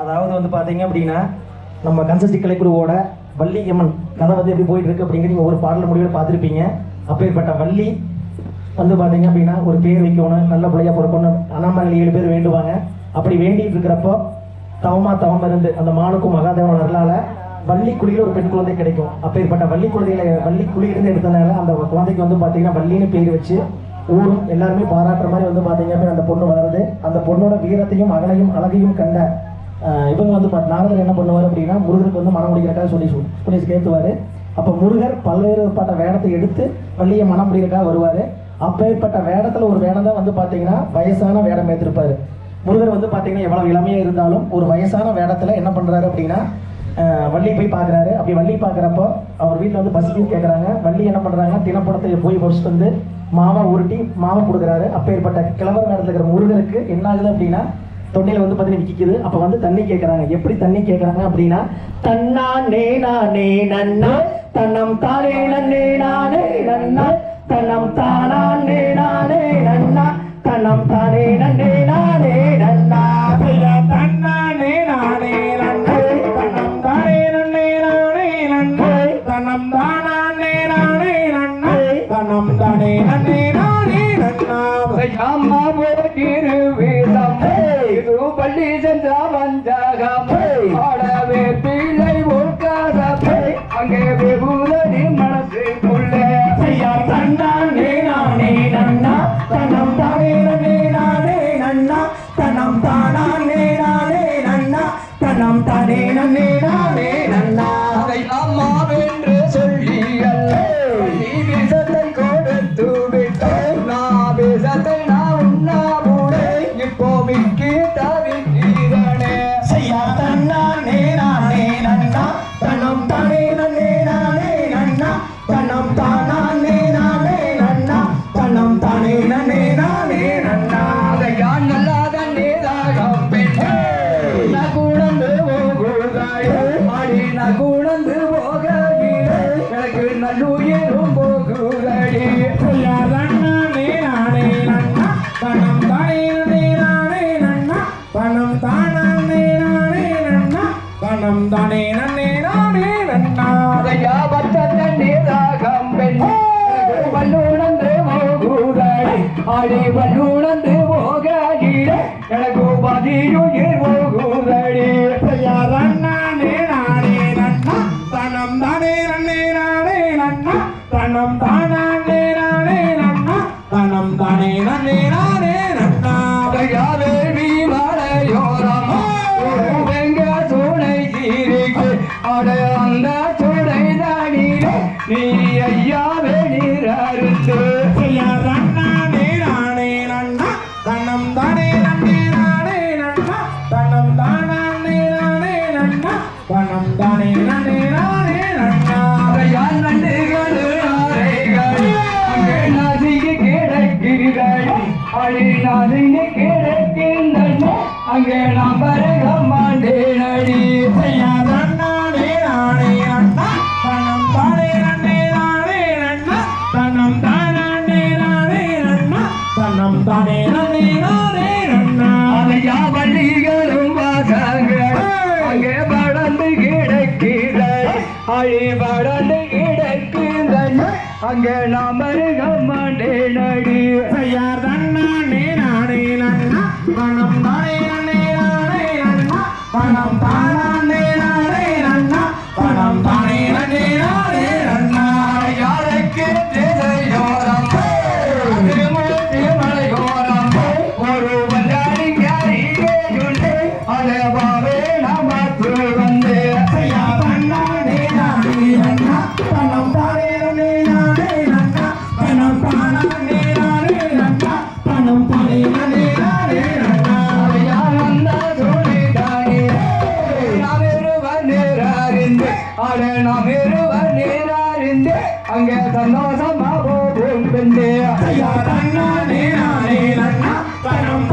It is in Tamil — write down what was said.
அதாவது வந்து பாத்தீங்க அப்படின்னா நம்ம கன்சஸ்டி கலைக்குழுவோட வள்ளியம்மன் கதை வந்து எப்படி போயிட்டு இருக்கு அப்படிங்கிற ஒரு பாடல் முடிவில் பார்த்துருப்பீங்க. அப்பேற்பட்ட வள்ளி வந்து பாத்தீங்க அப்படின்னா ஒரு பேர் வைக்கணும் நல்ல பிள்ளையா பிறக்கணும் அண்ணாமலை ஏழு பேர் வேண்டுவாங்க. அப்படி வேண்டிட்டு இருக்கிறப்போ தவமா தவம் இருந்து அந்த மானுக்கும் மகாதேவன் வரலால வள்ளி குழியில ஒரு பெண் குழந்தை கிடைக்கும். அப்பேற்பட்ட வள்ளி குழந்தையில வள்ளி குழியிலிருந்து எடுத்தனால அந்த குழந்தைக்கு வந்து பாத்தீங்கன்னா வள்ளின்னு பேர் வச்சு ஊரும் எல்லாருமே பாராட்டுற மாதிரி வந்து பார்த்தீங்க அப்படின்னா அந்த பொண்ணு வளருது. அந்த பொண்ணோட வீரத்தையும் அகலையும் அழகையும் கண்ட இவங்க வந்து பார்த்து நாரதர் என்ன பண்ணுவார் அப்படின்னா முருகருக்கு வந்து மனம் முடிக்கிறக்காக சொல்லி சொல்லி கேட்டுவார் அப்போ முருகர் பல்வேறு பட்ட வேடத்தை எடுத்து வள்ளியை மனம் முடிக்கிறக்காக வருவார். அப்பேற்பட்ட வேடத்தில் ஒரு வேடம் தான் வந்து பார்த்தீங்கன்னா வயசான வேடம் ஏற்றிருப்பார் முருகர் வந்து பார்த்தீங்கன்னா எவ்வளோ இளமையாக இருந்தாலும் ஒரு வயசான வேடத்தில் என்ன பண்ணுறாரு அப்படின்னா வள்ளி போய் பார்க்குறாரு அப்படி வள்ளி பார்க்குறப்போ அவர் வீட்டில் வந்து பசிக்குன்னு கேட்குறாங்க வள்ளி என்ன பண்ணுறாங்க தினப்படத்தை போய் முடிச்சுட்டு வந்து மாவை உருட்டி மாவை கொடுக்குறாரு. அப்பேற்பட்ட கிழவர் வேடத்தில் இருக்கிற முருகருக்கு என்ன ஆகுது அப்படின்னா தொண்டையில் வந்து பார்த்தீங்கன்னா விக்கிக்குது அப்ப வந்து தண்ணி கேட்குறாங்க எப்படி தண்ணி கேட்கறாங்க அப்படின்னா தன்னா நே நானே நன்னா தன்னம் தானே நன்னே நானே நன்னா தன்னம் தானா நே நானே நன்னா தன்னம் தானே நன்னே பள்ளி சென்ற வஞ்சகம் ஆடவே பிள்ளை உட்காரவே அங்கே வெகுதடி மனசுக்குள்ளே ஐயா தன்னானே நானே நன்னா. தன்னம் தானே நானே நன்னா. தன்னம் தானே நானே நன்னா. தன்னம் தானே நன்னே நானே நன்னா. அதை அம்மாவென்று சொல்லி அல்ல நீ விஷத்தை கொடுத்து விட்டாய் நான் குழந்து போகையிலே எனக்கு நல்லுயிரும் போகுதடி. தன்னம் தானே நானே நன்னா. தன்னம் தானே நானே நன்னா. தன்னம் தானே நன்னே நானே நன்னா. அதையா பச்சத்த நேராகம் பெண்ணே எனக்கு வல்லுணர்ந்து போகுதடி. அடி வல்லுணர்ந்து போகையிலே எனக்கு பதியுயிர் அந்த சுனை தானிலே நீ ஐயா வெளிர் அறுத்து தன்னம் தானே நானே நானே நன்னா அதையா நண்டுகள் நசுங்கி கிடக்கின்றன. அங்கே நாம் பருக மாண்டேனடி ஐயா ஆழி அழி படர்ந்து கிடக்கின்றன அங்கே நாம் அருக மாண்டேனடி ஐயா தன்னானே நானே நன்னா. தன்னம் தானே அண்ணே நானே அண்ணா. தன்னம் தானே ஆட நாம் இருவர் நீராறிந்து அங்கே சந்தோஷமா போகும் பெண்ணே. தன்னா நீ நன்னா தனம்